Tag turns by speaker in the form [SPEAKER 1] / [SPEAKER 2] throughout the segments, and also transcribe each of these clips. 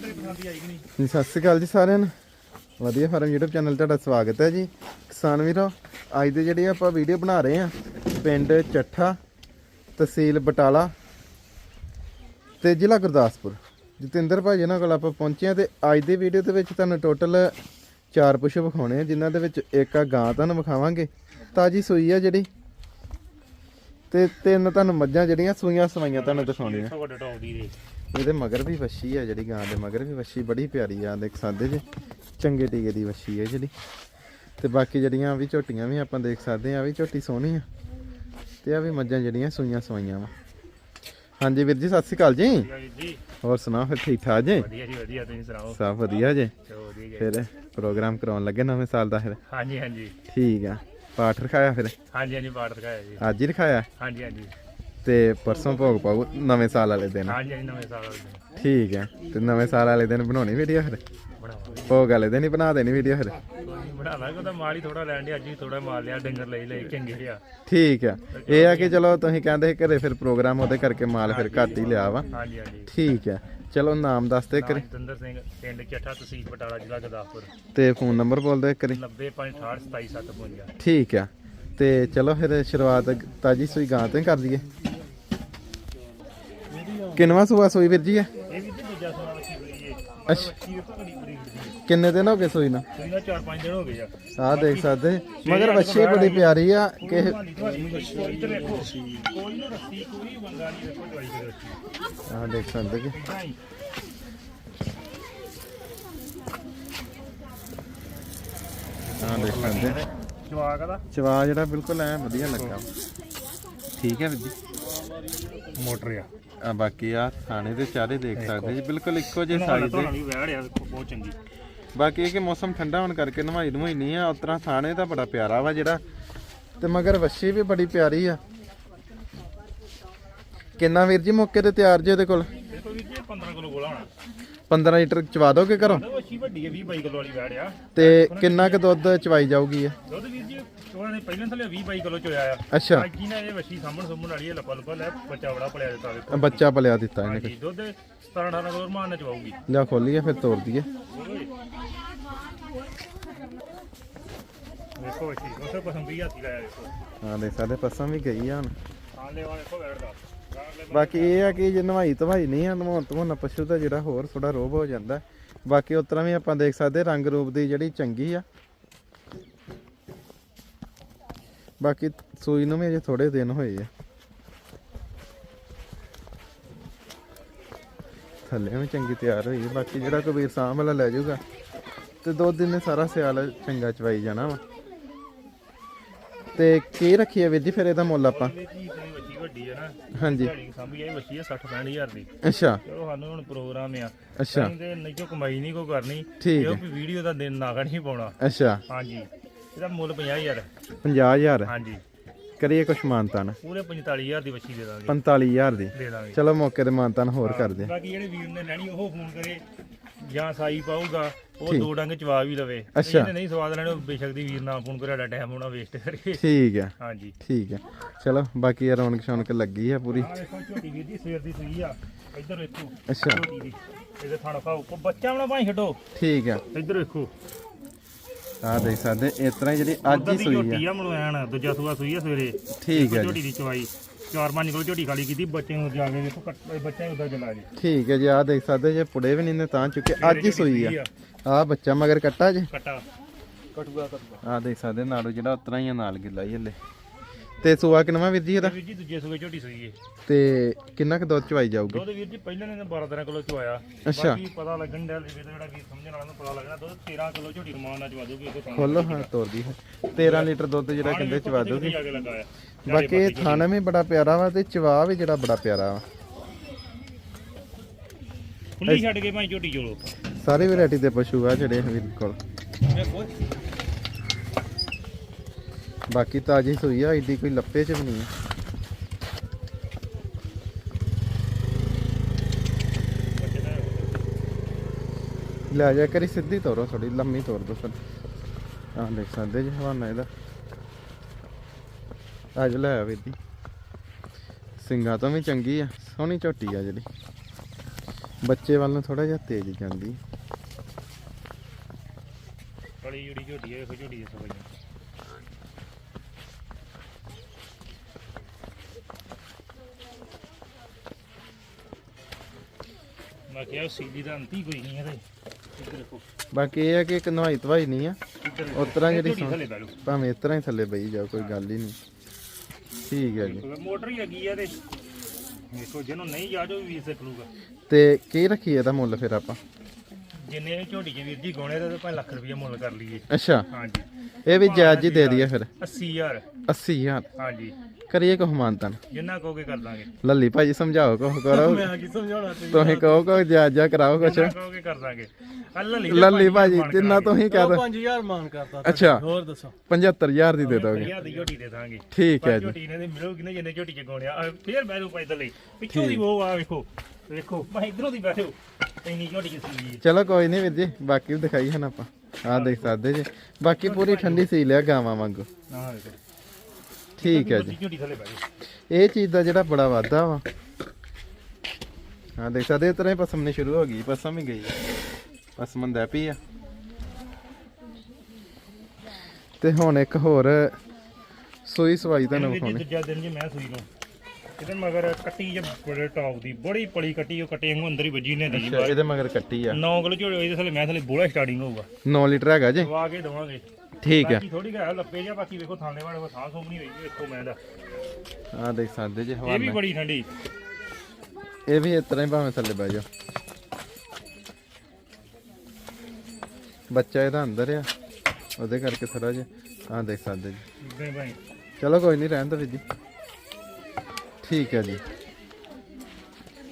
[SPEAKER 1] ਤੇਰੇ ਪਸੰਦ ਆਈ ਕਿ ਨਹੀਂ
[SPEAKER 2] ਜੀ, ਸਤਿ ਸ਼੍ਰੀ ਅਕਾਲ ਜੀ ਸਾਰਿਆਂ ਨੂੰ। ਵਧੀਆ ਫਾਰਮ YouTube ਚੈਨਲ ਤੁਹਾਡਾ ਸਵਾਗਤ ਹੈ ਜੀ। ਕਿਸਾਨ ਵੀਰੋ, ਅੱਜ ਦੇ ਜਿਹੜੀ ਆਪਾਂ ਵੀਡੀਓ ਬਣਾ ਰਹੇ ਆ ਪਿੰਡ ਚੱਠਾ, ਤਹਿਸੀਲ ਬਟਾਲਾ ਤੇ ਜ਼ਿਲ੍ਹਾ ਗੁਰਦਾਸਪੁਰ। ਜਤਿੰਦਰ ਭਾਈ ਇਹਨਾਂ ਕੋਲ ਆਪਾਂ ਪਹੁੰਚੇ ਆ ਤੇ ਅੱਜ ਦੀ ਵੀਡੀਓ ਦੇ ਵਿੱਚ ਤੁਹਾਨੂੰ ਟੋਟਲ ਚਾਰ ਪੁਸ਼ ਵਿਖਾਉਣੇ ਆ, ਜਿਨ੍ਹਾਂ ਦੇ ਵਿੱਚ ਇੱਕ ਆ ਗਾਂ ਤੁਹਾਨੂੰ ਵਿਖਾਵਾਂਗੇ। ਤਾਜੀ ਸੂਈ ਆ ਜਿਹੜੀ। ਤੇ ਤਿੰਨ ਤੁਹਾਨੂੰ ਮੱਝਾਂ ਜਿਹੜੀਆਂ ਸੂਈਆਂ ਸਵਾਈਆਂ ਤੁਹਾਨੂੰ ਦਿਖਾਉਣੀਆਂ।
[SPEAKER 1] ਵੱਡਾ ਟੌਪ ਦੀ ਦੇ
[SPEAKER 2] ਇਹਦੇ ਮਗਰ ਵੀ ਵੱਛੀ ਆ ਜਿਹੜੀ ਗਾਂ ਦੇ ਮਗਰ ਵੀ ਵੱਛੀ ਬੜੀ ਪਿਆਰੀ ਆ ਦੇਖ ਸਕਦੇ ਜੀ। ਚੰਗੇ ਟੀਕੇ ਦੀ ਵੱਛੀ ਹੈ ਜਿਹੜੀ। ਤੇ ਬਾਕੀ ਜਿਹੜੀਆਂ ਵੀ ਝੋਟੀਆਂ ਵੀ ਆਪਾਂ ਦੇਖ ਸਕਦੇ ਆ ਵੀ ਝੋਟੀ ਸੋਹਣੀ ਆ। ਤੇ ਆ ਵੀ ਮੱਝਾਂ ਜਿਹੜੀਆਂ ਸੂਈਆਂ ਸਵਾਈਆਂ ਵਾ। ਹਾਂਜੀ ਵੀਰ ਜੀ ਸਤਿ ਸ਼੍ਰੀ ਅਕਾਲ ਜੀ। ਹੋਰ ਸੁਣਾਓ ਫਿਰ ਠੀਕ ਠਾਕ ਜੀ?
[SPEAKER 1] ਵਧੀਆ ਜੀ ਵਧੀਆ ਤੁਸੀਂ ਸੁਣਾਓ?
[SPEAKER 2] ਸਭ ਵਧੀਆ ਜੀ। ਫਿਰ ਪ੍ਰੋਗਰਾਮ ਕਰਾਉਣ ਲੱਗੇ ਨਵੇਂ ਸਾਲ ਦਾ ਫਿਰ?
[SPEAKER 1] ਹਾਂਜੀ ਹਾਂਜੀ।
[SPEAKER 2] ਠੀਕ ਆ। ਪਾਠ ਰਖਾਇਆ ਫਿਰ?
[SPEAKER 1] ਹਾਂਜੀ ਹਾਂਜੀ ਪਾਠ ਦਿਖਾਇਆ ਜੀ।
[SPEAKER 2] ਅੱਜ ਹੀ ਰਖਾਇਆ?
[SPEAKER 1] ਹਾਂਜੀ ਹਾਂਜੀ।
[SPEAKER 2] ਤੇ ਪਰਸੋਂ ਭੋਗ ਪਾਉ ਨਵੇਂ ਸਾਲ ਵਾਲੇ ਦਿਨ।
[SPEAKER 1] ਹਾਂਜੀ ਹਾਂਜੀ ਨਵੇਂ ਸਾਲ ਵਾਲੇ ਦਿਨ।
[SPEAKER 2] ਠੀਕ ਆ ਤੇ ਨਵੇਂ ਸਾਲ ਵਾਲੇ ਦਿਨ ਬਣਾਉਣੀ ਵੀਡੀਓ ਫਿਰ?
[SPEAKER 1] ਬਣਾਵਾਂਗੇ।
[SPEAKER 2] ਭੋਗ ਵਾਲੇ ਦਿਨ ਹੀ ਬਣਾ ਦੇਣੀ ਵੀਡੀਓ ਫਿਰ?
[SPEAKER 1] ਬਣਾ ਲਾਂਗੇ ਉਹਦਾ ਮਾਲ ਹੀ ਥੋੜਾ ਲੈਣ ਦੇ ਅੱਜ ਹੀ ਥੋੜਾ ਮਾਲ ਲਿਆ ਡੰਗਰ ਲਈ ਲਈ ਚੰਗੇ ਆ
[SPEAKER 2] ਠੀਕ ਆ ਇਹ ਆ ਕਿ ਚਲੋ ਤੁਸੀਂ ਕਹਿੰਦੇ ਸੀ ਘਰੇ ਫਿਰ ਪ੍ਰੋਗਰਾਮ ਉਹਦੇ ਕਰਕੇ ਮਾਲ ਫਿਰ ਘੱਟ ਹੀ ਲਿਆ ਵਾ।
[SPEAKER 1] ਹਾਂਜੀ ਹਾਂਜੀ।
[SPEAKER 2] ਠੀਕ ਆ ਚਲੋ ਨਾਮ ਦੱਸ ਦੇ ਕਰੀ
[SPEAKER 1] ਜਤਿੰਦਰ ਸਿੰਘ ਪਿੰਡ ਚੱਠਾ ਤਹਿਸੀਲ ਬਟਾਲਾ ਜ਼ਿਲ੍ਹਾ ਗੁਰਦਾਸਪੁਰ।
[SPEAKER 2] ਤੇ ਫੋਨ ਨੰਬਰ ਬੋਲ ਦੇ ਕਰੀ
[SPEAKER 1] 90.682757
[SPEAKER 2] ਠੀਕ ਆ। ਤੇ ਚਲੋ ਫਿਰ ਸ਼ੁਰੂਆਤ ਤਾਜੀ ਸੂਈ ਗਾਂ ਤੋਂ ਕਰ ਦਈਏ। ਕਿੰਨਵਾ ਸੂਆ ਸੂਈ ਵੀਰ ਜੀ ਹੈ
[SPEAKER 1] ਇਹ ਵੀ ਦੂਜਾ ਸਵਾਲ ਅੱਛੀ ਹੋਈ ਹੈ
[SPEAKER 2] ਅੱਛਾ। ਕਿੰਨੇ ਦਿਨ ਹੋ ਗਏ ਸੂਈ ਨੂੰ?
[SPEAKER 1] ਹੈ ਨਾ 4-5 ਦਿਨ ਹੋ ਗਏ ਆ।
[SPEAKER 2] ਆਹ ਦੇਖ ਸਕਦੇ। ਮਗਰ ਵੱਛੀ ਬੜੀ ਪਿਆਰੀ ਆ ਕਿ
[SPEAKER 1] ਤੁਹਾਡੀ ਤੁਹਾਡੀ ਨੂੰ ਦੱਸੋ ਇੱਧਰ ਵੇਖੋ ਕੋਈ ਨਾ ਰੱਸੀ ਕੋਈ ਬੰਦਾ ਨਹੀਂ ਦੇਖੋ ਦਵਾਈ ਦੇ ਰੱਸੀ।
[SPEAKER 2] ਆਹ ਦੇਖ ਸਕਦੇ ਕਿ। ਆਹ ਦੇਖ ਸਕਦੇ।
[SPEAKER 1] ਜਵਾਕ ਦਾ
[SPEAKER 2] ਚਵਾ ਜਿਹੜਾ ਬਿਲਕੁਲ ਐ ਵਧੀਆ ਲੱਗਾ। ਠੀਕ ਹੈ ਵੀਰ ਜੀ।
[SPEAKER 1] ਮੋਟਰ ਆ।
[SPEAKER 2] ਆ ਬਾਕੀ ਆ ਥਾਣੇ ਦੇ ਚਾਰੇ ਦੇਖ ਸਕਦੇ ਜੀ ਬਿਲਕੁਲ ਇੱਕੋ ਜਿਹੇ ਸਾਈਜ਼ ਦੇ।
[SPEAKER 1] ਵੈੜ ਆ ਬਹੁਤ ਚੰਗੀ।
[SPEAKER 2] ਬਾਕੀ ਇਹ ਕਿ ਮੌਸਮ ਠੰਡਾ ਹੋਣ ਕਰਕੇ ਨਵਾਈ ਨਵਾਈ ਨਹੀਂ ਆ ਉਤਰਾ ਥਾਣੇ ਤਾਂ ਬੜਾ ਪਿਆਰਾ ਵਾ ਜਿਹੜਾ। ਤੇ ਮਗਰ ਵੱਛੀ ਵੀ ਬੜੀ ਪਿਆਰੀ ਆ। ਕਿੰਨਾ ਵੀਰ ਜੀ ਮੌਕੇ ਤੇ ਤਿਆਰ ਜੇ ਉਹਦੇ ਕੋਲ?
[SPEAKER 1] ਦੇਖੋ ਵੀਰ ਜੀ 15 ਕਿਲੋ ਗੋਲਾ ਹੋਣਾ।
[SPEAKER 2] 15 ਲੀਟਰ ਚਵਾ ਦੋਗੇ ਘਰੋਂ?
[SPEAKER 1] ਅੱਛੀ ਵੱਡੀ ਹੈ 20 22 ਕਿਲੋ ਵਾਲੀ ਵੈੜ ਆ।
[SPEAKER 2] ਤੇ ਕਿੰਨਾ ਕੁ ਦੁੱਧ ਚਵਾਈ ਜਾਊਗੀ ਇਹ?
[SPEAKER 1] ਦੁੱਧ ਵੀਰ ਜੀ ਉਹਨਾਂ ਨੇ ਪਹਿਲਾਂ ਥੱਲੇ 20 22 ਕਿਲੋ ਚੋਇਆ ਆ।
[SPEAKER 2] ਅੱਛਾ।
[SPEAKER 1] ਅੱਜ ਨਾ ਇਹ ਵੱਛੀ ਸਾਹਮਣ ਸੁੰਮਣ ਵਾਲੀ ਹੈ ਲੱਪਾ ਲੱਪਾ ਲੈ ਬੱਚਾ ਬੜਾ ਪਲਿਆ ਦਿੱਤਾ ਦੇਖੋ
[SPEAKER 2] ਬੱਚਾ ਪਲਿਆ ਦਿੱਤਾ ਇਹਨੇ
[SPEAKER 1] ਹਾਂਜੀ ਦੁੱਧ 17 18 ਕਿਲੋ ਰਮਾਨ ਨਾਲ ਚਵਾਉਗੀ
[SPEAKER 2] ਲਿਆ ਖੋਲੀਏ ਫਿਰ ਤੋੜ ਦਈਏ।
[SPEAKER 1] ਦੇਖੋ ਵੱਛੀ ਉਸੇ ਪਸੰਦ ਹੀ ਹੱਥੀ ਲਾਇਆ ਦੇਖੋ।
[SPEAKER 2] ਹਾਂ ਦੇਖ ਸਕਦੇ ਪਸਾਂ ਵੀ ਗਈ ਆ ਹੁਣ।
[SPEAKER 1] ਆਲੇ ਵਾਲੇ ਦਾ
[SPEAKER 2] ਬਾਕੀ ਇਹ ਆ ਕਿ ਜੇ ਨਵਾਈ ਧਵਾਈ ਨਹੀਂ ਆ ਨਵਾਉਣ ਧਵਾਉਣਾ ਪਸ਼ੂ ਦਾ ਜਿਹੜਾ ਹੋਰ ਥੋੜਾ ਰੋਬ ਹੋ ਜਾਂਦਾ। ਬਾਕੀ ਉਸ ਤਰ੍ਹਾਂ ਵੀ ਆਪਾਂ ਦੇਖ ਸਕਦੇ ਰੰਗ ਰੂਪ ਦੀ ਜਿਹੜੀ ਚੰਗੀ ਆ। ਬਾਕੀ ਸੂਈ ਨੂੰ ਵੀ ਅਜੇ ਥੋੜੇ ਦਿਨ ਹੋਏ ਆ। ਥੱਲੇ ਵੀ ਚੰਗੀ ਤਿਆਰ ਹੋਈ ਹੈ ਬਾਕੀ ਜਿਹੜਾ ਕਬੀਰ ਸਾਂਭ ਵਾਲਾ ਲੈ ਜਾਊਗਾ। ਤੇ ਦੋ ਦਿਨ ਨੇ ਸਾਰਾ ਸਿਆਲ ਚੰਗਾ ਚਵਾਈ ਜਾਣਾ ਵਾ। ਤੇ ਕੀ ਰੱਖੀ ਹੈ ਜੀ ਫਿਰ ਇਹਦਾ ਮੁੱਲ ਆਪਾਂ?
[SPEAKER 1] ਇਤਨੀ ਵੱਛੀ ਵੱਡੀ ਹੈ ਨਾ।
[SPEAKER 2] ਹਾਂਜੀ।
[SPEAKER 1] ਦਿਹਾੜੀ ਸਾਂਭੀ ਇਹ ਵੱਛੀ ਹੈ 60 65000 ਦੀ।
[SPEAKER 2] ਅੱਛਾ।
[SPEAKER 1] ਚਲੋ ਸਾਨੂੰ ਹੁਣ ਪ੍ਰੋਗਰਾਮ ਆ।
[SPEAKER 2] ਅੱਛਾ।
[SPEAKER 1] ਕਹਿੰਦੇ ਨਹੀਂ ਕੋ ਕਮਾਈ ਨਹੀਂ ਕੋ ਕਰਨੀ।
[SPEAKER 2] ਠੀਕ
[SPEAKER 1] ਇਹੋ
[SPEAKER 2] ਹੈ।
[SPEAKER 1] ਵੀ ਵੀਡੀਓ ਦਾ ਦਿਨ ਨਾਗਾ ਨਹੀਂ ਪਾਉਣਾ।
[SPEAKER 2] ਅੱਛਾ।
[SPEAKER 1] ਹਾਂਜੀ। ਇਹਦਾ ਮੁੱਲ 50000
[SPEAKER 2] 50000
[SPEAKER 1] ਹਾਂਜੀ।
[SPEAKER 2] ਕਰੀਏ ਕੁਛ ਮਾਨਤਾਨ।
[SPEAKER 1] ਪੂਰੇ 45000 ਦੀ ਵੱਛੀ ਦੇ ਦਾਂਗੇ।
[SPEAKER 2] 45000 ਦੀ।
[SPEAKER 1] ਦੇ ਦਾਂਗੇ।
[SPEAKER 2] ਚਲੋ ਮੌਕੇ ਤੇ ਮਾਨਤਾਨ ਹੋਰ ਕਰ ਦੇ
[SPEAKER 1] ਬਾਕੀ ਜਿਹੜੇ ਵੀਰ ਨੇ ਲੈਣੀ ਉਹ ਫੋਨ ਕਰੇ। ਜਾਂ ਸਾਈ ਪਾਊਗਾ। ਉਹ
[SPEAKER 2] ਠੀਕ।
[SPEAKER 1] ਦੋ ਡੰਗ ਚਵਾ ਵੀ ਲਵੇ।
[SPEAKER 2] ਅੱਛਾ।
[SPEAKER 1] ਜਿਹਨੇ ਨਹੀਂ ਸਵਾਦ ਲੈਣੇ ਉਹ ਬੇਸ਼ੱਕ ਦੀ ਵੀਰ ਨਾ ਫੋਨ ਕਰੇ ਸਾਡਾ ਟਾਈਮ ਹੋਣਾ ਵੇਸਟ ਕਰੇ
[SPEAKER 2] ਠੀਕ ਹੈ
[SPEAKER 1] ਹਾਂਜੀ।
[SPEAKER 2] ਠੀਕ ਹੈ ਚਲੋ ਬਾਕੀ ਇਹ ਰੌਣਕ ਸ਼ੌਣਕ ਲੱਗੀ ਆ ਪੂਰੀ।
[SPEAKER 1] ਆਹ ਦੇਖੋ ਝੋਟੀ ਵੀਰ ਦੀ ਸਵੇਰ ਦੀ ਸੂਈ ਆ। ਇੱਧਰ ਵੇਖੋ।
[SPEAKER 2] ਅੱਛਾ।
[SPEAKER 1] ਝੋਟੀ ਦੀ। ਇਹਦੇ ਥਾਣਾ ਪਾਓ ਕੋ ਬੱਚਾ ਬਣਾ ਭਾਈ ਛੱਡੋ।
[SPEAKER 2] ਠੀਕ ਹੈ
[SPEAKER 1] ਇੱਧਰ ਵੇਖੋ।
[SPEAKER 2] ਆ ਦੇਖ ਸਕਦੇ ਇਸ ਤਰ੍ਹਾਂ ਹੀ ਜਿਹੜੀ ਅੱਜ
[SPEAKER 1] ਉੱਧਰ
[SPEAKER 2] ਹੀ
[SPEAKER 1] ਦੀ
[SPEAKER 2] ਸੂਈ
[SPEAKER 1] ਝੋਟੀ
[SPEAKER 2] ਆ
[SPEAKER 1] ਆ ਮਲਵੈਣ ਦੂਜਾ ਸੂਆ ਸੂਈ ਆ ਸਵੇਰੇ।
[SPEAKER 2] ਠੀਕ ਹੈ ਜੀ।
[SPEAKER 1] ਝੋਟੀ ਦੀ ਚਵਾਈ। ਚਾਰ ਪੰਜ ਕਿਲੋ ਝੋਟੀ ਖਾਲੀ ਕੀਤੀ ਬੱਚੇ ਨੂੰ ਜਾ ਕੇ ਦੇਖੋ ਬੱਚਾ ਉਧਰ ਚਲਾ ਜੀ।
[SPEAKER 2] ਠੀਕ ਹੈ ਜੀ ਆ ਦੇਖ ਸਕਦੇ ਜੇ ਪੁੜੇ ਵੀ ਨਹੀਂ ਨੇ ਤਾਂ ਚੁੱਕੇ। ਅੱਜ ਹੀ ਸੂਈ ਆ। ਆ। ਬੱਚਾ ਮਗਰ ਕੱਟਾ ਜੇ।
[SPEAKER 1] ਕਟਾ। ਕਟੂਆ ਕਟੂਆ
[SPEAKER 2] ਆ ਦੇਖ ਸਕਦੇ ਨਾਲੋਂ ਜਿਹੜਾ ਉਤਰਾ ਹੀ ਆ ਨਾਲ ਗਿੱਲਾ ਹੀ ਹਲੇ। ਤੇ ਸੂਆ ਕਿਨਵਾ ਵੀਰ ਜੀ ਇਹਦਾ?
[SPEAKER 1] ਵੀਰ ਜੀ ਦੂਜੇ ਸੂਏ ਝੋਟੀ ਸੂਈ ਏ।
[SPEAKER 2] ਤੇ ਕਿੰਨਾ ਕੁ ਦੁੱਧ ਚਵਾਈ ਜਾਊਗੀ?
[SPEAKER 1] ਦੁੱਧ ਵੀਰ ਜੀ ਪਹਿਲਾਂ ਨੇ 12 13 ਕਿਲੋ ਚਵਾਇਆ।
[SPEAKER 2] ਅੱਛਾ।
[SPEAKER 1] ਬਾਕੀ ਪਤਾ ਲੱਗਣ ਡਿਆ ਵੀ ਜਿਹੜਾ ਵੀਰ ਸਮਝਣ ਵਾਲਾ ਨੂੰ ਪਤਾ ਲੱਗਣਾ ਦੁੱਧ 13 ਕਿਲੋ ਝੋਟੀ ਰਮਾਨ ਨਾਲ ਚਵਾ ਦੋਗੇ
[SPEAKER 2] ਖੋਲੋ ਹਾਂ ਤੋਰਦੀ ਹੈ 13 ਲੀਟਰ ਦੁੱਧ ਜਿਹੜਾ ਕਹਿੰਦੇ ਚਵਾ ਦੋਗੇ ਬਾਕੀ ਇਹ ਥਾਣਾ ਵੀ ਬੜਾ ਪਿਆਰਾ ਵਾ ਤੇ ਚਵਾ ਵੀ ਜਿਹੜਾ ਬੜਾ ਪਿਆਰਾ ਵਾ।
[SPEAKER 1] ਖੁੱਲੀ ਛੱਡ ਕੇ ਭਾਈ ਝੋਟੀ ਚੋਲੋ।
[SPEAKER 2] ਸਾਰੇ ਵੈਰਾਈਟੀ ਦੇ ਪਸ਼ੂ ਆ ਜਿਹੜੇ ਵੀਰ ਕੋਲ। ਬਾਕੀ ਤਾਜੀ ਸੂਈ ਆ, ਏਡੀ ਕੋਈ ਲੱਪੇ ਚ ਵੀ ਨਹੀਂ ਆ। ਲੈ ਜਾ ਕਰੀ ਸਿੱਧੀ ਤੋਰੋ ਥੋੜੀ ਲੰਮੀ ਤੋਰ ਦੋ ਸਰ। ਆਹ ਦੇਖ ਸਕਦੇ ਜੀ, ਹਵਾਨਾ ਇਹਦਾ। ਅੱਜ ਲੈ ਆ ਵੀਰ ਜੀ ਤੋਂ ਵੀ ਚੰਗੀ ਆ, ਸੋਹਣੀ ਝੋਟੀ ਆ ਜਿਹੜੀ। ਬੱਚੇ ਵੱਲ ਨੂੰ ਥੋੜਾ ਜਿਹਾ ਤੇਜ਼ ਜਾਂਦੀ।
[SPEAKER 1] ਬੜੀ ਜੁੜੀ ਝੋਟੀ ਹੈ ਵੇਖੋ ਝੋਟੀ ਦੇ ਸਵਾਈਆਂ ਮੈਂ ਕਿਹਾ ਸੀਲੀ ਦਾ ਅੰਤੀ ਕੋਈ ਨਹੀਂ ਇਹਦੇ। ਇੱਧਰ ਦੇਖੋ
[SPEAKER 2] ਬਾਕੀ ਇਹ ਹੈ ਕਿ ਇੱਕ ਨਵਾਈ ਧਵਾਈ ਨਹੀਂ ਆ।
[SPEAKER 1] ਇੱਧਰ।
[SPEAKER 2] ਉਸ ਤਰ੍ਹਾਂ ਜਿਹੜੀ ਸੌਂ-
[SPEAKER 1] ਥੱਲੇ ਬਹਿ ਲਓ
[SPEAKER 2] ਭਾਵੇਂ ਇਸ ਤਰ੍ਹਾਂ ਹੀ ਥੱਲੇ ਬਈ ਜਾਓ ਕੋਈ ਗੱਲ ਹੀ ਨਹੀਂ। ਠੀਕ ਹੈ ਜੀ।
[SPEAKER 1] ਮੋਟਰ ਹੀ ਹੈਗੀ ਆ ਤੇ ਦੇਖੋ ਜਿਹਨੂੰ ਨਹੀਂ ਜਾ ਜੋ ਵੀ ਸਿੱਖ ਲੂਗਾ
[SPEAKER 2] ਤੇ ਕੀ ਰੱਖੀ ਇਹਦਾ ਮੁੱਲ ਫਿਰ ਆਪਾਂ?
[SPEAKER 1] ਜਿੰਨੇ ਇਹ ਝੋਟੀ ਕੇ ਵੀਰ ਜੀ ਗੋਣੇ ਦਾ ਤਾਂ ਭਾਵੇਂ ਲੱਖ ਰੁਪਏ ਮੁੱਲ ਕਰ ਲਈਏ।
[SPEAKER 2] ਅੱਛਾ।
[SPEAKER 1] ਹਾਂਜੀ।
[SPEAKER 2] ਇਹ ਵੀ ਜਾਇਜ਼ ਹੀ ਦੇ ਦਈਏ ਫਿਰ।
[SPEAKER 1] 80000
[SPEAKER 2] 80000
[SPEAKER 1] ਹਾਂਜੀ।
[SPEAKER 2] ਕਰੀਏ ਕੋ ਹਮਾਨਤਨ
[SPEAKER 1] ਜਿੰਨਾ ਕਹੋਗੇ ਕਰ ਦਾਂਗੇ।
[SPEAKER 2] ਲੱਲੀ ਭਾਜੀ ਸਮਝਾਓ ਕੋ ਕਰੋ।
[SPEAKER 1] ਮੈਂ ਕੀ ਸਮਝਾਉਣਾ ਤੁਸੀਂ?
[SPEAKER 2] ਕਹੋ ਕੋ ਜਾਇਜ਼ ਜਾ ਕਰਾਓ ਕੁਛ।
[SPEAKER 1] ਜਿੰਨਾ ਕਹੋਗੇ ਕਰ ਦਾਂਗੇ। ਆ ਲੱਲੀ
[SPEAKER 2] ਲੱਲੀ ਭਾਜੀ ਜਿੰਨਾ ਤੁਸੀਂ ਕਹਿ ਦੋ।
[SPEAKER 3] 5000 ਮਾਨ ਕਰਤਾ
[SPEAKER 2] ਅੱਛਾ।
[SPEAKER 3] ਹੋਰ ਦੱਸੋ।
[SPEAKER 2] 75000 ਦੀ ਦੇ ਦੋਗੇ।
[SPEAKER 1] ਦੀ ਝੋਟੀ ਦੇ ਦਾਂਗੇ।
[SPEAKER 2] ਠੀਕ ਹੈ ਜੀ।
[SPEAKER 1] ਝੋਟੀ ਨੇ ਤੇ ਮਿਲੂਗੀ ਨਾ ਜਿੰਨੇ ਝੋਟੀ ਚ ਗੋਣਿਆ ਆ, ਫੇਰ ਬੈਠੋ ਪੈਦਲ ਲਈ ਪਿੱਛੋਂ ਦੀ ਉਹ ਆ ਵੇਖੋ। ਵੇਖੋ ਮੈਂ ਇਧਰੋਂ ਦੀ ਬੈਠੋ ਇੰਨੀ ਝੋਟੀ ਚ ਸੀ
[SPEAKER 2] ਚਲੋ ਕੋਈ ਨਹੀਂ ਵੀਰ ਜੀ ਬਾਕੀ ਵੀ ਦਿਖਾਈ ਹਨ ਆਪਾਂ। ਆਹ ਦੇਖ ਸਕਦੇ ਜੀ। ਬਾਕੀ ਪੂਰੀ ਠੰਡੀ ਸੀ ਲਿਆ ਗਾਵਾਂ ਵਾਂਗੂ।
[SPEAKER 1] ਨਾ ਵੇਖੋ
[SPEAKER 2] ਠੀਕ ਹੈ ਜੀ।
[SPEAKER 1] ਝੋਟੀ ਥੱਲੇ ਬੈਠੋ
[SPEAKER 2] ਇਹ ਚੀਜ਼ ਦਾ ਜਿਹੜਾ ਬੜਾ ਵਾਧਾ ਵਾ। ਹਾਂ ਦੇਖ ਸਕਦੇ ਇਸ ਤਰ੍ਹਾਂ ਹੀ ਸ਼ੁਰੂ ਹੋ ਗਈ ਪਸਮ ਹੀ ਗਈ। ਪਸਮਨ ਦਾ ਪਈ ਆ। ਤੇ ਹੁਣ ਇੱਕ ਹੋਰ ਸੂਈ ਸਵਾਈ ਤੁਹਾਨੂੰ ਵਿਖਾਉਣੀ।
[SPEAKER 1] ਦੂਜਾ ਦਿਨ ਜੀ ਮੈਂ ਸੂਈ ਨੂੰ ਇਹਦੇ ਮਗਰ ਕੱਟੀ ਜੇ ਬੜੇ ਟੌਪ ਦੀ ਬੜੀ ਪਲੀ ਕੱਟੀ ਉਹ ਕੱਟੇ ਵਾਂਗੂ ਅੰਦਰ ਹੀ ਵੱਜੀ ਨੇ ਦੀ
[SPEAKER 2] ਅੱਛਾ ਇਹਦੇ ਮਗਰ ਕੱਟੀ ਆ।
[SPEAKER 1] 9 ਕਿਲੋ ਝੋਲੇ ਇਹਦੇ ਥੱਲੇ ਮੈਂ ਥੱਲੇ ਬੋਲਾ ਸਟਾਰਟਿੰਗ ਹੋਊਗਾ।
[SPEAKER 2] 9 ਲੀਟਰ ਹੈਗਾ ਜੀ?
[SPEAKER 1] ਦਵਾ ਕੇ ਦਵਾਂਗੇ।
[SPEAKER 2] ਠੀਕ
[SPEAKER 1] ਬਾਕੀ ਥੋੜੀ ਘਾ ਲੱਪੇ ਜਿਹਾ ਬਾਕੀ ਵੇਖੋ ਥਾਣੇ ਵਾਲੇ ਕੋ ਥਾਂ ਸੋਮ ਨਹੀਂ ਹੋਈ ਵੇਖੋ ਮੈਂ ਦਾ
[SPEAKER 2] ਆਹ ਦੇਖ ਸਕਦੇ ਜੀ
[SPEAKER 1] ਇਹ ਵੀ ਬੜੀ ਠੰਡੀ।
[SPEAKER 2] ਇਹ ਵੀ ਇਸ ਤਰ੍ਹਾਂ ਹੀ ਭਾਵੇਂ ਥੱਲੇ ਬਹਿ ਜਾਓ। ਬੱਚਾ ਇਹਦਾ ਅੰਦਰ ਆ ਉਹਦੇ ਕਰਕੇ ਥੋੜਾ ਜਿਹਾ। ਆਹ ਦੇਖ ਸਕਦੇ ਜੀ।
[SPEAKER 1] ਭਾਈ।
[SPEAKER 2] ਚਲੋ ਕੋਈ ਨਹੀਂ ਰਹਿਣ ਦੋ ਵੀਰ ਜੀ। ਠੀਕ ਹੈ ਜੀ।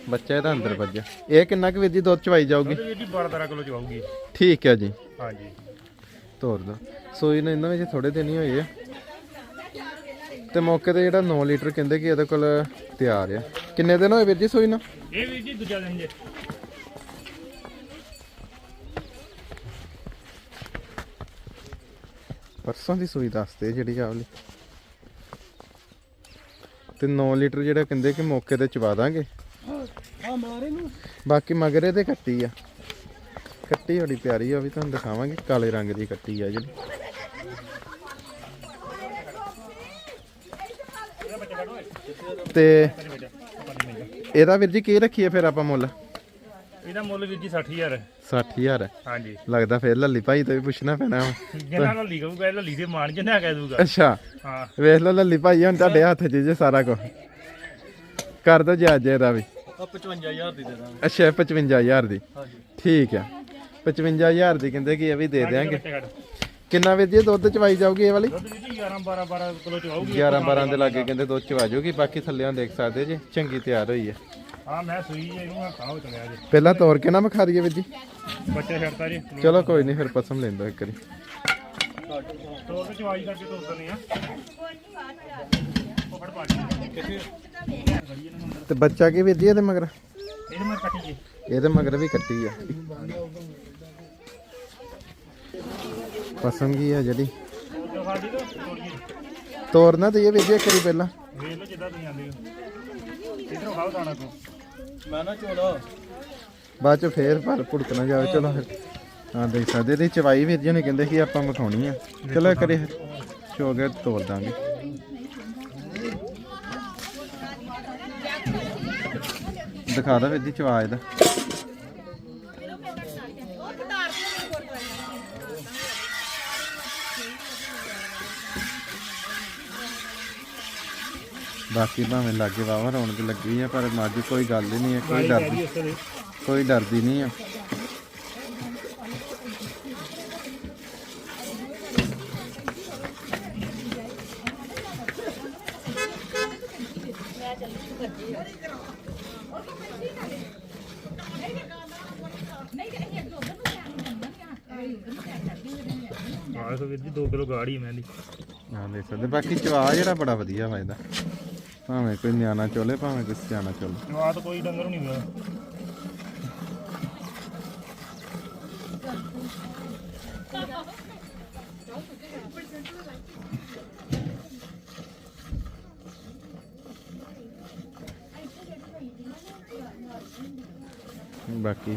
[SPEAKER 2] ਬੱਚਾ ਇਹਦਾ ਅੰਦਰ ਵੱਜਿਆ। ਇਹ ਕਿੰਨਾ ਕੁ ਵੀਰ ਜੀ ਦੁੱਧ ਚਵਾਈ ਜਾਊਗੀ?
[SPEAKER 1] ਵਿੱਚ 12 13 ਕਿਲੋ ਚਵਾਉਗੀ
[SPEAKER 2] ਠੀਕ ਹੈ ਜੀ।
[SPEAKER 1] ਹਾਂਜੀ।
[SPEAKER 2] ਤੋਰ ਦੋ। ਸੋਈ ਨੇ ਇਹਨਾਂ ਵਿੱਚ ਥੋੜੇ ਦਿਨ ਹੀ ਹੋਏ ਆ। ਤੇ ਮੌਕੇ ਤੇ ਜਿਹੜਾ 9 ਲੀਟਰ ਕਹਿੰਦੇ ਕਿ ਇਹਦੇ ਕੋਲ ਤਿਆਰ ਆ। ਕਿੰਨੇ ਦਿਨ ਹੋਏ ਵੀਰ ਜੀ ਸੋਈ ਨਾ?
[SPEAKER 1] ਇਹ ਵੀ ਜੀ ਦੂਜਾ ਦਿਨ ਜੇ।
[SPEAKER 2] ਪਰਸੋਂ ਦੀ ਸੂਈ ਦੱਸਦੇ ਜਿਹੜੀ ਆਵਲੀ। ਤੇ 9 ਲੀਟਰ ਜਿਹੜਾ ਕਹਿੰਦੇ ਕਿ ਮੌਕੇ ਤੇ ਚਵਾ ਦਾਂਗੇ।
[SPEAKER 3] ਆ ਮਾਰੇ ਨੂੰ
[SPEAKER 2] ਬਾਕੀ ਮਗਰ ਤੇ ਕੱਟੀ ਆ। ਕੱਟੀ ਬੜੀ ਪਿਆਰੀ ਆ ਵੀ ਤੁਹਾਨੂੰ ਦਿਖਾਵਾਂਗੇ। ਕਾਲੇ ਰੰਗ ਦੀ ਕੱਟੀ ਆ ਜਿਹੜੀ। ਤੇ ਇਹਦਾ ਵੀਰ ਜੀ ਕੀ ਰੱਖੀਏ ਫਿਰ ਆਪਾਂ ਮੁੱਲ?
[SPEAKER 1] ਇਹਦਾ ਮੁੱਲ ਵੀਰ ਜੀ 60000
[SPEAKER 2] 60000 ਹੈ
[SPEAKER 1] ਹਾਂਜੀ।
[SPEAKER 2] ਲੱਗਦਾ ਫਿਰ ਲੱਲੀ ਭਾਈ ਤੋਂ ਵੀ ਪੁੱਛਣਾ ਪੈਣਾ ਵਾ।
[SPEAKER 1] ਜਿੰਨਾ ਲੱਲੀ ਕਹੂਗਾ ਇਹ ਲੱਲੀ ਦੇ ਮਾਨ ਜਿੰਨਾ ਕਹਿ ਦੂਗਾ।
[SPEAKER 2] ਅੱਛਾ।
[SPEAKER 1] ਹਾਂ।
[SPEAKER 2] ਵੇਖ ਲਓ ਲੱਲੀ ਭਾਈ ਹੁਣ ਤੁਹਾਡੇ ਹੱਥ 'ਚ ਜੇ ਸਾਰਾ ਕੁਝ ਕਰ ਦੋ ਜੀ ਅੱਜ ਇਹਦਾ ਵੀ।
[SPEAKER 3] ਆ 55000 ਦੀ ਦੇ ਦਾਂਗੇ।
[SPEAKER 2] ਅੱਛਾ 55000 ਦੀ।
[SPEAKER 3] ਹਾਂਜੀ।
[SPEAKER 2] ਠੀਕ ਆ। 55000 ਦੀ ਕਹਿੰਦੇ ਕਿ ਇਹ ਵੀ ਦੇ
[SPEAKER 1] ਬੱਚੇ ਕੱਢ।
[SPEAKER 2] ਕਿੰਨਾ ਵੀਰ ਜੀ ਦੁੱਧ ਚਵਾਈ ਜਾਊਗੀ ਇਹ ਵਾਲੀ?
[SPEAKER 1] ਦੁੱਧ ਜੀ 11 12 12 ਕਿਲੋ ਚਵਾਉਗੀ
[SPEAKER 2] 11 12 ਦੇ ਲਾਗੇ ਕਹਿੰਦੇ ਦੁੱਧ ਚਵਾ ਜਾਊਗੀ ਬਾਕੀ ਥੱਲੇੋਂ ਦੇਖ ਸਕਦੇ ਜੀ। ਚੰਗੀ ਤਿਆਰ ਹੋਈ ਹੈ
[SPEAKER 1] ਹਾਂ ਮੈਂ ਸੂਈ ਜੇ ਇਹਨੂੰ ਹੱਥਾਂ ਹੋ ਚਲਿਆ ਜੇ।
[SPEAKER 2] ਪਹਿਲਾਂ ਤੋਰ ਕੇ ਨਾ ਵਿਖਾ ਦਈਏ ਵੀਰ ਜੀ।
[SPEAKER 1] ਬੱਚਾ ਛੱਡਤਾ ਜੀ।
[SPEAKER 2] ਚਲੋ ਕੋਈ ਨਹੀਂ ਫਿਰ ਪਸਮ ਲੈਂਦਾ ਇੱਕ ਵਾਰੀ।
[SPEAKER 1] ਤੇ ਚਵਾਈ ਕਰਕੇ ਤੋਰ ਦਨੇ ਆ। ਉਹ ਫੜ ਪਾ ਦੇ
[SPEAKER 2] ਤੇ ਬੱਚਾ ਕੀ ਵੀਰ ਜੀ ਇਹਦੇ ਮਗਰ?
[SPEAKER 1] ਕੱਟੀ ਜੇ।
[SPEAKER 2] ਇਹਦੇ ਮਗਰ ਵੀ ਕੱਟੀ ਆ। ਪਸਮ ਕੀ ਆ ਜਿਹੜੀ?
[SPEAKER 1] ਸਾਡੀ ਤੋਂ
[SPEAKER 2] ਤੇ ਇਹ ਵੀਰ ਜੀ ਵਾਰੀ ਪਹਿਲਾਂ।
[SPEAKER 1] ਵੇਖ ਲਓ ਜਿੱਦਾਂ ਤੁਸੀਂ ਆਂਦੇ ਹੋ। ਇਧਰੋਂ ਖਾਓ ਦਾਣਾ ਕੋ
[SPEAKER 3] ਮੈਂ ਨਾ ਚੋਲਾ
[SPEAKER 2] ਬਾਅਦ ਚ ਫੇਰ ਭਰ ਭੁੜਕ ਨਾ ਜਾਵੇ, ਚਲੋ ਫਿਰ। ਹਾਂ, ਦੇਖ ਸਕਦੇ, ਇਹਦੀ ਚਵਾਈ ਵੀਰ ਜੀ ਨੇ ਕਹਿੰਦੇ ਕਿ ਆਪਾਂ ਵਿਖਾਉਣੀ ਆ। ਚਲੋ ਕਰੇ ਚੋ ਗਿਆ ਤੋੜ ਦਾਂਗੇ। ਦਿਖਾ ਦਾ ਵੀਰ ਜੀ ਚਵਾ ਇਹਦਾ। ਬਾਕੀ ਭਾਵੇਂ ਲਾਗੇ ਵਾਵਾ ਰੌਣਕ ਲੱਗੀ ਆ ਪਰ ਮੱਝ ਕੋਈ ਗੱਲ ਹੀ ਨਹੀਂ ਹੈ ਕੋਈ ਡਰਦੀ ਕੋਈ ਡਰਦੀ ਨਹੀਂ ਆ।
[SPEAKER 1] ਆਹ ਸੋ ਵੀਰ ਜੀ 2 ਕਿਲੋ ਗਾੜੀ ਮੈਂ ਦੀ
[SPEAKER 2] ਹਾਂ ਦੇਖ ਸਕਦੇ ਬਾਕੀ ਚਵਾ ਜਿਹੜਾ ਬੜਾ ਵਧੀਆ ਵਾ ਇਹਦਾ। ਭਾਵੇਂ ਕੋਈ ਨਿਆਣਾ ਚੋਲੇ ਭਾਵੇਂ ਕੋਈ ਸਿਆਣਾ ਚੋਲੇ।
[SPEAKER 1] ਜਵਾਤ ਕੋਈ ਡੰਗਰ ਨਹੀਂ ਹੋਇਆ।
[SPEAKER 2] ਬਾਕੀ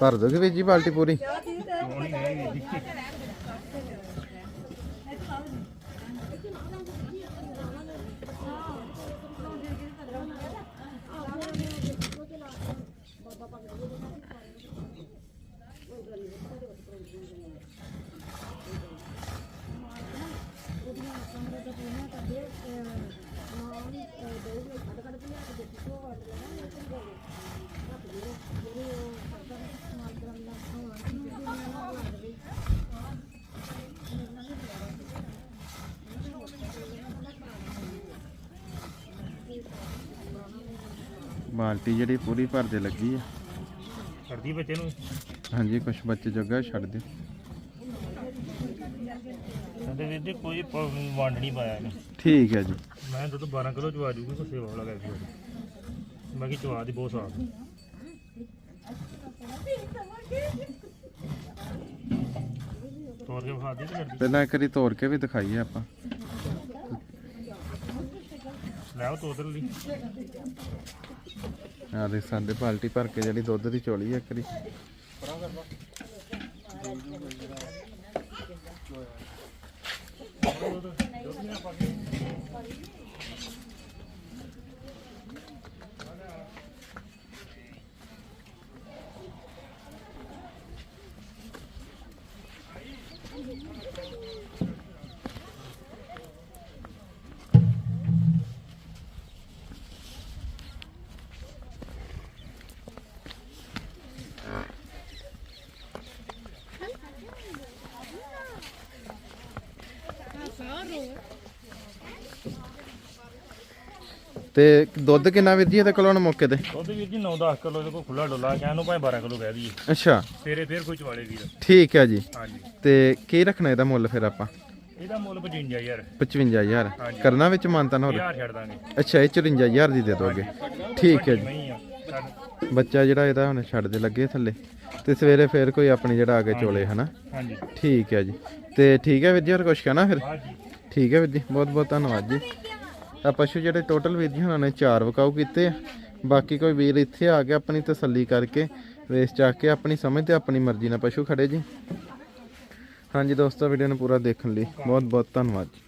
[SPEAKER 2] ਭਰ ਦੋਗੇ ਵੀਰ ਜੀ ਬਾਲਟੀ ਪੂਰੀ? ਬਾਲਟੀ ਜਿਹੜੀ ਪੂਰੀ ਭਰਦੇ ਲੱਗੀ ਆ।
[SPEAKER 1] ਛੱਡਦੀ ਬੱਚੇ ਨੂੰ?
[SPEAKER 2] ਹਾਂਜੀ ਕੁਛ ਬੱਚੇ ਜੋਗਾ ਛੱਡ ਦਿਓ।
[SPEAKER 1] ਕਹਿੰਦੇ ਵੀਰ ਜੀ ਕੋਈ ਪ- ਵੰਡ ਨਹੀਂ ਪਾਇਆ ਇਹਨੇ
[SPEAKER 2] ਠੀਕ ਹੈ ਜੀ।
[SPEAKER 1] ਮੈਂ ਦੁੱਧ 12 ਕਿਲੋ ਚਵਾ ਜੂਗੀ ਕੋਈ ਸੇਵਾ ਵਾਲਾ ਕਰਕੇ ਬਾਕੀ ਚਵਾ ਦੀ ਬਹੁਤ ਸਾਫ਼ ਤੋਰ ਕੇ ਵਿਖਾ ਦੇ ਤੇ ਕਰਦੀ
[SPEAKER 2] ਪਹਿਲਾਂ ਇੱਕ ਵਾਰੀ ਤੋੜ ਕੇ ਵੀ ਦਿਖਾਈਏ ਆਪਾਂ।
[SPEAKER 1] ਲੈ ਉਹ ਤੋਦਰ ਲਈ।
[SPEAKER 2] ਆ ਦੇ ਸਾਡੇ ਬਾਲਟੀ ਭਰ ਕੇ ਜਿਹੜੀ ਦੁੱਧ ਦੀ ਚੋਲੀ ਆ ਇੱਕ ਵਾਰੀ ਤੇ ਦੁੱਧ ਕਿੰਨਾ ਵੀਰ ਜੀ ਇਹਦੇ ਕੋਲ ਹੁਣ ਮੌਕੇ ਤੇ?
[SPEAKER 1] ਦੁੱਧ ਵੀਰ ਜੀ 9-10 ਕਿਲੋ ਦੇ ਕੋ ਖੁੱਲਾ ਡੋਲਾ ਕਹਿਣ ਨੂੰ ਭਾਵੇਂ 12 ਕਿਲੋ ਕਹਿ ਦਈਏ।
[SPEAKER 2] ਅੱਛਾ।
[SPEAKER 1] ਤੇਰੇ ਫੇਰ ਕੋਈ ਚਵਾਲੇ ਵੀਰ।
[SPEAKER 2] ਠੀਕ ਹੈ ਜੀ।
[SPEAKER 1] ਹਾਂਜੀ।
[SPEAKER 2] ਤੇ ਕੀ ਰੱਖਣਾ ਇਹਦਾ ਮੁੱਲ ਫਿਰ ਆਪਾਂ?
[SPEAKER 1] ਇਹਦਾ ਮੁੱਲ 55000
[SPEAKER 2] 55000
[SPEAKER 1] ਹਾਂਜੀ।
[SPEAKER 2] ਕਰਨਾ ਵਿੱਚ ਮਾਨਤਾ ਹੋਰ?
[SPEAKER 1] 1000 ਛੱਡ ਦਾਂਗੇ।
[SPEAKER 2] ਅੱਛਾ ਇਹ 54000 ਦੀ ਦੇ ਦੋਗੇ। ਠੀਕ ਹੈ ਜੀ।
[SPEAKER 1] ਨਹੀਂ ਆ ਛੱਡ।
[SPEAKER 2] ਬੱਚਾ ਜਿਹੜਾ ਇਹਦਾ ਹੁਣ ਛੱਡ ਦੇ ਲੱਗੇ ਥੱਲੇ। ਤੇ ਸਵੇਰੇ ਫੇਰ ਕੋਈ ਆਪਣੀ ਜਿਹੜਾ ਆ ਕੇ ਚੋਲੇ ਹਨਾ?
[SPEAKER 1] ਹਾਂਜੀ।
[SPEAKER 2] ਠੀਕ ਹੈ ਜੀ। ਤੇ ਠੀਕ ਹੈ ਵੀਰ ਜੀ ਹੋਰ ਕੁਛ ਕਹਿਣਾ ਫਿਰ?
[SPEAKER 1] ਹਾਂਜੀ।
[SPEAKER 2] ਠੀਕ ਹੈ ਵੀਰ ਜੀ, ਬਹੁਤ ਬਹੁਤ ਧੰਨਵਾਦ ਜੀ। ਆ ਪਸ਼ੂ ਜਿਹੜੇ ਟੋਟਲ ਵੀਰ ਜੀ ਉਹਨਾਂ ਨੇ ਚਾਰ ਵਕਾਊ ਕੀਤੇ ਆ। ਬਾਕੀ ਕੋਈ ਵੀਰ ਇੱਥੇ ਆ ਕੇ ਆਪਣੀ ਤਸੱਲੀ ਕਰਕੇ, ਰੇਸ ਚੱਕ ਕੇ ਆਪਣੀ ਸਮਝ ਤੇ ਆਪਣੀ ਮਰਜ਼ੀ ਨਾਲ ਪਸ਼ੂ ਖੜੇ ਜੀ। ਹਾਂਜੀ ਦੋਸਤੋ ਵੀਡੀਓ ਨੂੰ ਪੂਰਾ ਦੇਖਣ ਲਈ ਬਹੁਤ ਬਹੁਤ ਧੰਨਵਾਦ ਜੀ।